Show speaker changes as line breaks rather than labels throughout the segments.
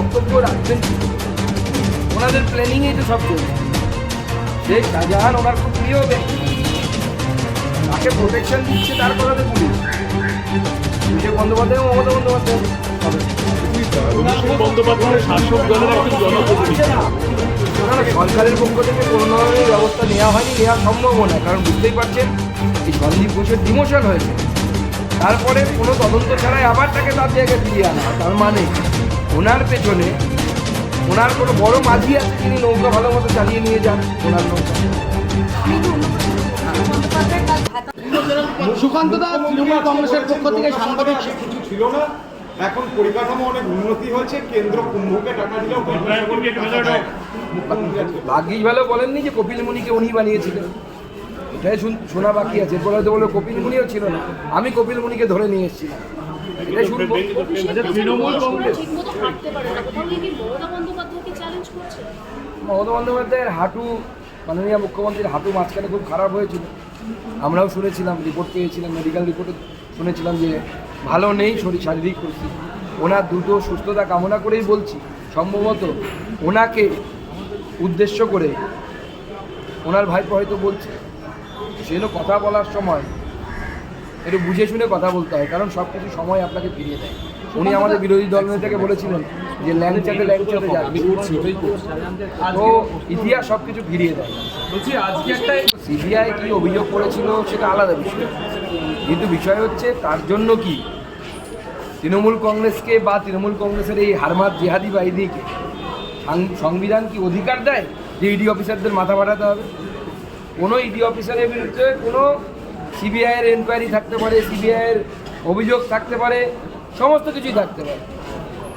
বক্তব্য রাখবেন? ওনাদের প্ল্যানিংয়েই তো সব চলছে শেখ শাহজাহান ওনার খুব প্রিয় ব্যক্তি তাকে প্রোটেকশন দিচ্ছে তার কথাতে পুলিশ। অভিষেক বন্দ্যোপাধ্যায় মমতা বন্দ্যোপাধ্যায়। সরকারের পক্ষ থেকে কোনো ধরনের ব্যবস্থা নেওয়া হয়নি নেওয়া সম্ভবও না। কারণ বুঝতেই পারছেন এই সন্দীপ ঘোষের ডিমোশন হয়েছে। তারপরে কোনো তদন্ত ছাড়াই আবার তাকে তার জায়গায় ফিরিয়ে আনা তার মানে ওনার পেছনে ওনার কোনো বড় মাঝি আছে তিনি নৌকা ভালো মতো চালিয়ে নিয়ে যান? ওনার নৌকা।
সুকান্ত দাস তৃণমূল কংগ্রেসের পক্ষ থেকে সাংবাদিক
কিছু ছিল না। এখন পরিকাঠামো অনেক উন্নতি হয়েছে কেন্দ্র কুম্ভকে টাকা দিলেও
ভাগ্যিস ভালো বলেননি যে কপিল মুনিকে উনি বানিয়েছিলেন এটাই শুন- বাকি আছে। এরপর হয়তো বলে কপিল মুনিও ছিল না। আমি কপিল মুনিকে ধরে নিয়ে এসেছিলাম
তৃণমূল কংগ্রেস।
মমতা
বন্দ্যোপাধ্যায়ের হাঁটু মাননীয় মুখ্যমন্ত্রীর হাঁটু মাঝখানে খুব খারাপ হয়েছিল। আমরাও শুনেছিলাম রিপোর্ট পেয়েছিলাম মেডিকেল রিপোর্টে শুনেছিলাম যে ভালো নেই শরীর শারীরিক পরিস্থিতি। ওনার দ্রুত সুস্থতা কামনা করেই বলছি। সম্ভবত ওনাকে উদ্দেশ্য করে ওনার ভাইপো হয়তো বলছে সেজন্য কথা বলার সময় একটু বুঝে শুনে কথা বলতে হয় কারণ সব কিছু সময় আপনাকে ফিরিয়ে দেয়। উনি আমাদের বিরোধী দল নেতাকে বলেছিলেন যে ল্যাংচাতে ল্যাংচাতে যাবে। তো ইতিহাস সব কিছু ফিরিয়ে দেয়।
বলছি আজকে একটা
সিবিআই কি অভিযোগ করেছিল সেটা আলাদা বিষয়। কিন্তু বিষয় হচ্ছে তার জন্য কি? তৃণমূল কংগ্রেসকে বা তৃণমূল কংগ্রেসের এই হারমাত জেহাদি বাহিনীকে সংবিধান কি অধিকার দেয় যে ইডি অফিসারদের মাথা পাঠাতে হবে? কোনো ইডি অফিসারের বিরুদ্ধে কোনো সিবিআইয়ের এনকোয়ারি থাকতে পারে সিবিআইয়ের অভিযোগ থাকতে পারে, সমস্ত কিছুই থাকতে পারে।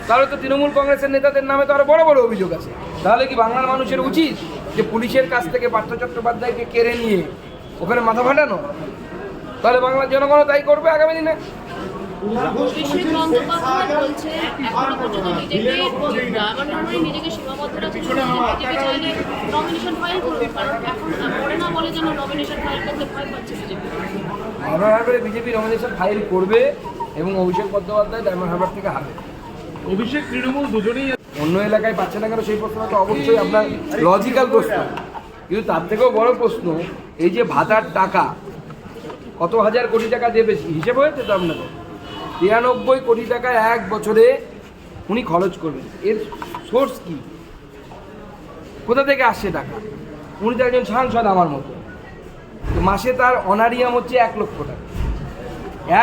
তাহলে তো তৃণমূল কংগ্রেসের নেতাদের নামে তো আরও বড় বড় অভিযোগ আছে। তাহলে কি বাংলার মানুষের উচিত যে পুলিশের কাছ থেকে পার্থ চট্টোপাধ্যায়কে কেড়ে নিয়ে ওখানে মাথা ফাটানো? তাহলে বাংলার জনগণও তাই করবে আগামী দিনে?
অভিষেক বন্দ্যোপাধ্যায় বলছে এখনও পর্যন্ত বিজেপি আমার নর্মালি নিজেকে সীমাবদ্ধ রাখছে বিজেপি চাইলে নমিনেশন ফাইল করবে কারণ এখন পরে না বলে যেন নমিনেশন ফাইল করতে ভয় পাচ্ছে বিজেপি।
ডায়মন্ড হারবারে বিজেপি নমিনেশন ফাইল করবে এবং অভিষেক বন্দ্যোপাধ্যায় ডায়মন্ড হারবার থেকে হারবে।
অভিষেক তৃণমূল দুজনেই
অন্য এলাকায় পাচ্ছে না কেন সেই প্রশ্নটা তো অবশ্যই আপনার লজিক্যাল প্রশ্ন। কিন্তু তার থেকেও বড় প্রশ্ন এই যে ভাতার টাকা কত হাজার কোটি টাকা দেবে হিসেব হয়েছে তো আপনাদের? তিরানব্বই কোটি টাকা এক বছরে উনি খরচ করবেন। এর সোর্স কি? কোথা থেকে আসছে টাকা? উনি তো একজন সাংসদ আমার মতো। মাসে তার অনারিয়াম হচ্ছে এক লক্ষ টাকা।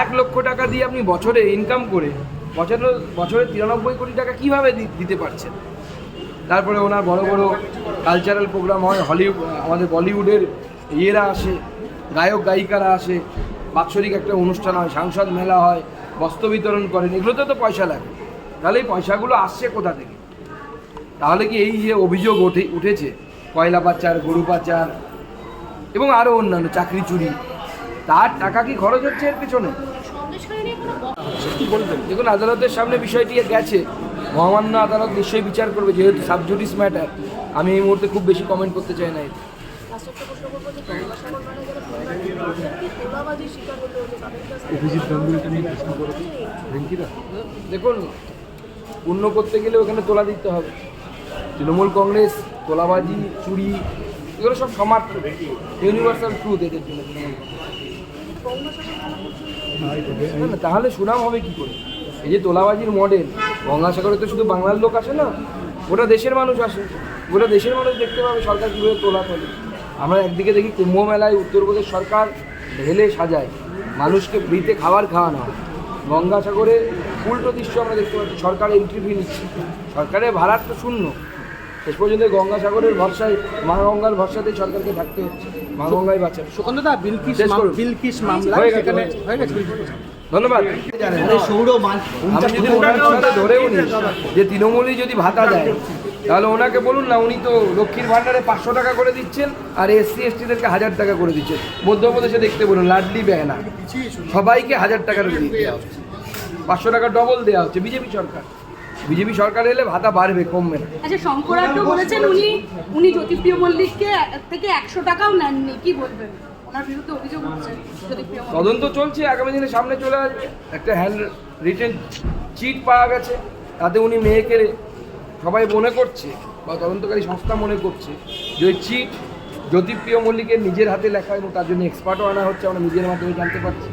এক লক্ষ টাকা দিয়ে আপনি বছরে ইনকাম করে বছরে বছরে তিরানব্বই কোটি টাকা কীভাবে দিতে পারছেন? তারপরে ওনার বড় বড় কালচারাল প্রোগ্রাম হয় হলিউড আমাদের বলিউডের ইয়েরা আসে গায়ক গায়িকারা আসে, বাৎসরিক একটা অনুষ্ঠান হয়, সাংসদ মেলা হয় বস্ত্র বিতরণ করেন, এগুলোতে তো পয়সা লাগে। তাহলে এই পয়সাগুলো আসছে কোথা থেকে? তাহলে কি এই যে অভিযোগ ওঠে, উঠেছে, কয়লা পাচার, গরু পাচার, এবং আরও অন্যান্য চাকরি চুরি, তার টাকা কি খরচ হচ্ছে এর পিছনে? দেখুন, আদালতের সামনে বিষয়টি গেছে। মহামান্য আদালত নিশ্চয়ই বিচার করবে, যেহেতু সাবজুডিস ম্যাটার আমি এই মুহূর্তে খুব বেশি কমেন্ট করতে চাই না দেখুন, পূর্ণ করতে গেলে ওখানে তোলা দিতে হবে। তৃণমূল কংগ্রেস, তোলাবাজি, চুরি, এগুলো সব সমার্থ। ইউনিভার্সাল ট্রুথ এদের জন্য। তাহলে সুনাম হবে কি করে? এই যে তোলাবাজির মডেল, গঙ্গাসাগরে তো শুধু বাংলার লোক আসে না, গোটা দেশের মানুষ আসে। গোটা দেশের মানুষ দেখতে পাবে সরকার কীভাবে তোলা তোলে। আমরা একদিকে দেখি কুম্ভ মেলায় উত্তরপ্রদেশ সরকার ঢেলে সাজায় মানুষকে ফ্রিতে খাবার খাওয়ানো হয়। গঙ্গাসাগরে উল্টো দৃশ্য আমরা দেখতে পাচ্ছি সরকার এন্ট্রি ফি নিচ্ছে। সরকারের ভাড়ার তো শূন্য। শেষ পর্যন্ত গঙ্গাসাগরের ভরসায় মা গঙ্গার ভরসাতেই সরকারকে থাকতে হচ্ছে মা গঙ্গায়
বিলকিস। বিলকিস মামলা সেখানে
হয়ে
গেছে।
ধন্যবাদ। আমি যদি ধরেও নিই যে তৃণমূলই যদি ভাতা দেয় তাহলে ওনাকে বলুন না উনি তো লক্ষ্মীর ভাণ্ডারে পাঁচশো টাকা করে দিচ্ছেন আর এসসি এসটিদেরকে হাজার টাকা করে দিচ্ছেন। মধ্যপ্রদেশে দেখতে বলুন লাডলি বেহনা সবাইকে হাজার টাকার দেওয়া হচ্ছে পাঁচশো টাকা ডবল দেওয়া হচ্ছে বিজেপি সরকার। বিজেপি সরকার এলে ভাতা বাড়বে কমবে না।
আচ্ছা বলেছেন উনি উনি জ্যোতিপ্রিয় মল্লিককে থেকে একশো টাকাও নেননি কি বলবেন?
তদন্ত চলছে আগামী দিনে সামনে চলে আসবে। একটা হ্যান্ড রিটেন চিট পাওয়া গেছে তাতে উনি মেয়েকে সবাই মনে করছে বা তদন্তকারী সংস্থা মনে করছে যে ওই চিট জ্যোতিপ্রিয় মল্লিকের নিজের হাতে লেখা এবং তার জন্য এক্সপার্টও আনা হচ্ছে, আমরা নিজের মাধ্যমে জানতে পারছি।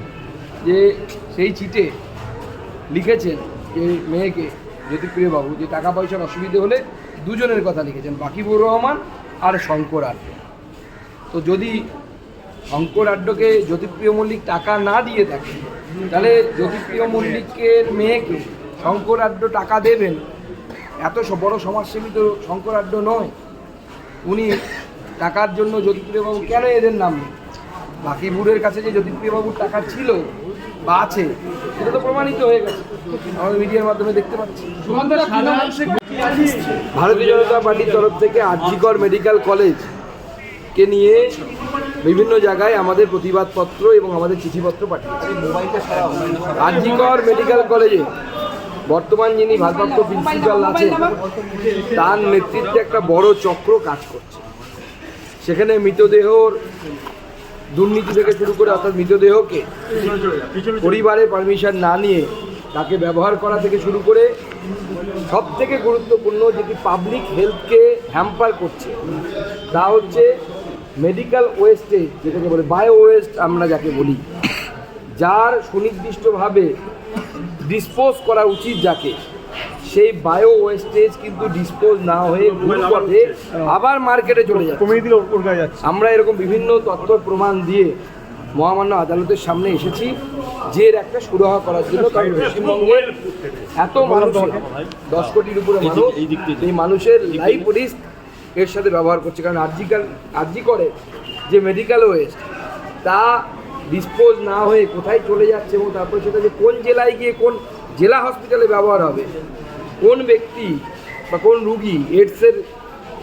যে সেই চিটে লিখেছেন যে মেয়েকে জ্যোতিপ্রিয় বাবু, যে টাকা পয়সার অসুবিধে হলে দুজনের কথা লিখেছেন, বাকিবুর রহমান আর শঙ্কর আড্ড। তো যদি শঙ্কর আড্ডকে জ্যোতিপ্রিয় মল্লিক টাকা না দিয়ে থাকে তাহলে জ্যোতিপ্রিয় মল্লিকের মেয়েকে শঙ্কর আড্ড টাকা দেবেন এত বড় সমাজসেবী তো শঙ্কর আড্ড নয়। উনি টাকার জন্য জ্যোতিপ্রিয়বাবু কেন এদের নাম? বাকি বুড়ের কাছে যে জ্যোতিপ্রিয়বাবুর টাকা ছিল বা আছে সেটা তো প্রমাণিত হয়ে গেছে। আমাদের মিডিয়ার মাধ্যমে দেখতে পাচ্ছি। ভারতীয় জনতা পার্টির তরফ থেকে আরজিকর মেডিকেল কলেজ কে নিয়ে বিভিন্ন জায়গায় আমাদের প্রতিবাদপত্র এবং আমাদের চিঠিপত্র পাঠিয়েছি। আরজিকর মেডিকেল কলেজে বর্তমান যিনি ভারপ্রাপ্ত প্রিন্সিপাল আছেন, তার নেতৃত্বে একটা বড় চক্র কাজ করছে। সেখানে মৃতদেহর দুর্নীতি থেকে শুরু করে অর্থাৎ মৃতদেহকে পরিবারে পারমিশন না নিয়ে তাকে ব্যবহার করা থেকে শুরু করে সব থেকে গুরুত্বপূর্ণ যেটি পাবলিক হেলথকে হ্যাম্পার করছে, তা হচ্ছে মেডিকেল ওয়েস্টেজ যেটাকে বলে বায়ো ওয়েস্ট আমরা যাকে বলি, যার সুনির্দিষ্টভাবে ডিসপোজ করা উচিত যাকে। সেই বায়ো ওয়েস্টেজ কিন্তু ডিসপোজ না হয়ে ঘুরপথে আবার মার্কেটে চলে যাচ্ছে।
কমিয়ে দিলে
আমরা এরকম বিভিন্ন তথ্য প্রমাণ দিয়ে মহামান্য আদালতের সামনে এসেছি যে এর একটা সুরাহা করার জন্য। কারণ পশ্চিমবঙ্গের এত মানুষের দশ কোটির উপরে মানুষ এই মানুষের লাইফ রিস্ক এর সাথে ব্যবহার করছে। কারণ আর্জিকাল আর্জি করে যে মেডিকেল ওয়েস্ট তা ডিসপোজ না হয়ে কোথায় চলে যাচ্ছে এবং তারপরে সেটা যে কোন জেলায় গিয়ে কোন জেলা হসপিটালে ব্যবহার হবে কোন ব্যক্তি বা কোন রুগী এইডসের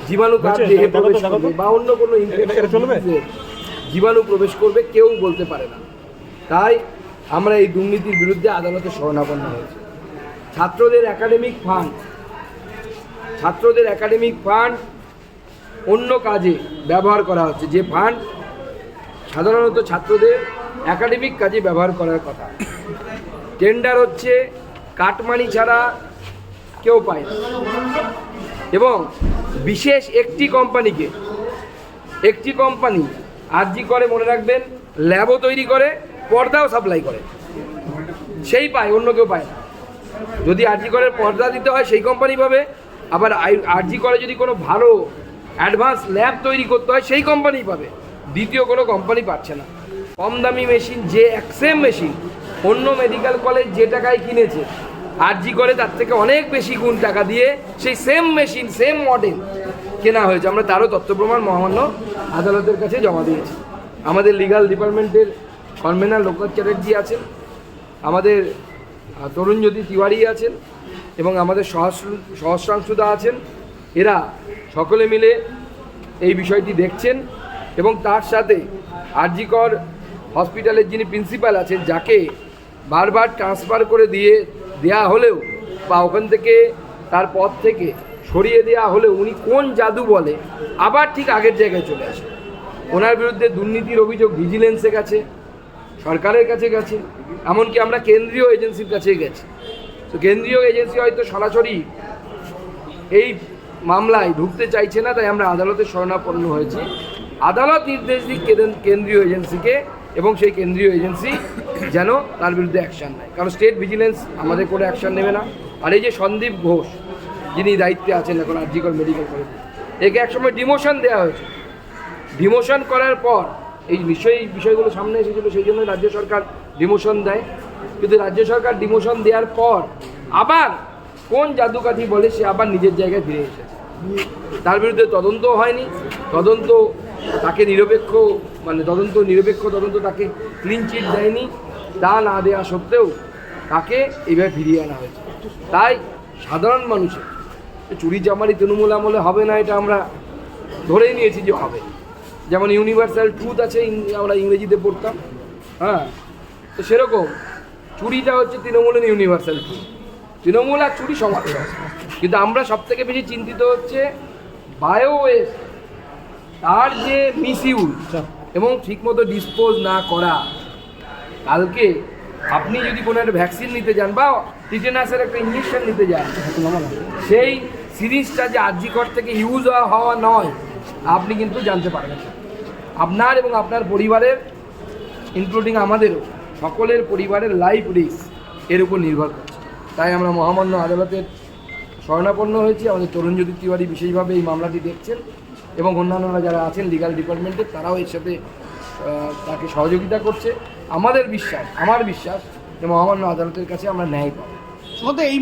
জীবাণু দেহে প্রবেশ করবে বা অন্য কোনো জীবাণু প্রবেশ করবে কেউ বলতে পারে না। তাই আমরা এই দুর্নীতির বিরুদ্ধে আদালতে শরণাপন্ন হয়েছি। ছাত্রদের একাডেমিক ফান্ড ছাত্রদের একাডেমিক ফান্ড অন্য কাজে ব্যবহার করা হচ্ছে। যে ফান্ড সাধারণত ছাত্রদের একাডেমিক কাজে ব্যবহার করার কথা। টেন্ডার হচ্ছে, কাটমানি ছাড়া কেউ পায় না। এবং বিশেষ একটি কোম্পানিকে, একটি কোম্পানি আরজি করে, মনে রাখবেন, ল্যাবও তৈরি করে, পর্দাও সাপ্লাই করে। সেই পায়, অন্য কেউ পায় না। যদি আরজি করের পর্দা দিতে হয়, সেই কোম্পানি পাবে। আবার আরজি করে যদি কোনো ভালো অ্যাডভান্স ল্যাব তৈরি করতে হয়, সেই কোম্পানি পাবে। দ্বিতীয় কোনো কোম্পানি পাচ্ছে না। কম দামি মেশিন যে এক সেম মেশিন অন্য মেডিকেল কলেজ যে টাকায় কিনেছে আরজি করে তার থেকে অনেক বেশি গুণ টাকা দিয়ে সেই সেম মেশিন সেম মডেল কেনা হয়েছে। আমরা তারও তথ্য প্রমাণ মহামান্য আদালতের কাছে জমা দিয়েছি। আমাদের লিগাল ডিপার্টমেন্টের কনভেনার লোকনাথ চ্যাটার্জি আছেন, আমাদের তরুণজ্যোতি তিওয়ারি আছেন এবং আমাদের সহস্র- সহস্রাংশুদা আছেন। এরা সকলে মিলে এই বিষয়টি দেখছেন। এবং তার সাথে আরজিকর হসপিটালের যিনি প্রিন্সিপাল আছেন, যাকে বারবার ট্রান্সফার করে দিয়ে দেয়া হলেও বা ওখান থেকে তার পদ থেকে সরিয়ে দেওয়া হলেও উনি কোন জাদু বলে, আবার ঠিক আগের জায়গায় চলে আসে। ওনার বিরুদ্ধে দুর্নীতির অভিযোগ ভিজিলেন্সে গেছে, সরকারের কাছে গেছে, এমনকি আমরা কেন্দ্রীয় এজেন্সির কাছে গেছি। তো কেন্দ্রীয় এজেন্সি হয়তো সরাসরি এই মামলায় ঢুকতে চাইছে না, তাই আমরা আদালতের শরণাপন্ন হয়েছি। আদালত নির্দেশ দিক কেন্দ্র- কেন্দ্রীয় এজেন্সিকে এবং সেই কেন্দ্রীয় এজেন্সি যেন তার বিরুদ্ধে অ্যাকশন নেয়। কারণ স্টেট ভিজিলেন্স আমাদের কোনো অ্যাকশন নেবে না। আর এই যে সন্দীপ ঘোষ, যিনি দায়িত্বে আছেন এখন আরজিকর মেডিকেল কলেজে একে একসময় ডিমোশন দেওয়া হয়েছে। ডিমোশন করার পর এই বিষয় বিষয়গুলো সামনে এসেছিল, সেই জন্য রাজ্য সরকার ডিমোশন দেয়। কিন্তু রাজ্য সরকার ডিমোশন দেওয়ার পর আবার কোন জাদুকাঠি বলে সে আবার নিজের জায়গায় ফিরে এসেছে। তার বিরুদ্ধে তদন্ত হয়নি। তদন্ত তাকে নিরপেক্ষ মানে তদন্ত, নিরপেক্ষ তদন্ত তাকে ক্লিন চিট দেয়নি। তা না দেওয়া সত্ত্বেও তাকে এইভাবে ফিরিয়ে আনা হয়েছে। তাই সাধারণ মানুষের চুরি চামারি তৃণমূল আমলে হবে না, এটা আমরা ধরেই নিয়েছি যে হবে। যেমন ইউনিভার্সাল ট্রুথ আছে আমরা ইংরেজিতে পড়তাম হ্যাঁ? তো সেরকম চুরিটা হচ্ছে তৃণমূলের ইউনিভার্সাল ট্রুথ তৃণমূল আর চুরি সমান কিন্তু আমরা সব থেকে বেশি চিন্তিত হচ্ছে বায়ো ওয়েস্ট তার যে মিসইউজ এবং ঠিকমতো ডিসপোজ না করা, কালকে আপনি যদি কোনো একটা ভ্যাকসিন নিতে যান বা টিটেনাসের একটা ইঞ্জেকশন নিতে যান, সেই সিরিজটা যে আর্যিকর থেকে ইউজ হওয়া নয়, আপনি কিন্তু জানতে পারবেন আপনার এবং আপনার পরিবারের ইনক্লুডিং আমাদেরও, সকলের পরিবারের লাইফ রিস্ক এর উপর নির্ভর করছে। তাই আমরা মহামান্য আদালতের শরণাপন্ন হয়েছি। আমাদের তরুণ তরুণজ্যোতি তিওয়ারি বিশেষভাবে এই মামলাটি দেখছেন। এবং অন্যান্যরা যারা আছেন লিগাল ডিপার্টমেন্টে তারাও এর সাথে তাকে সহযোগিতা করছে। আমাদের বিশ্বাস, আমার বিশ্বাস এবং মহামান্য আদালতের কাছে আমরা ন্যায় পাবো।
এই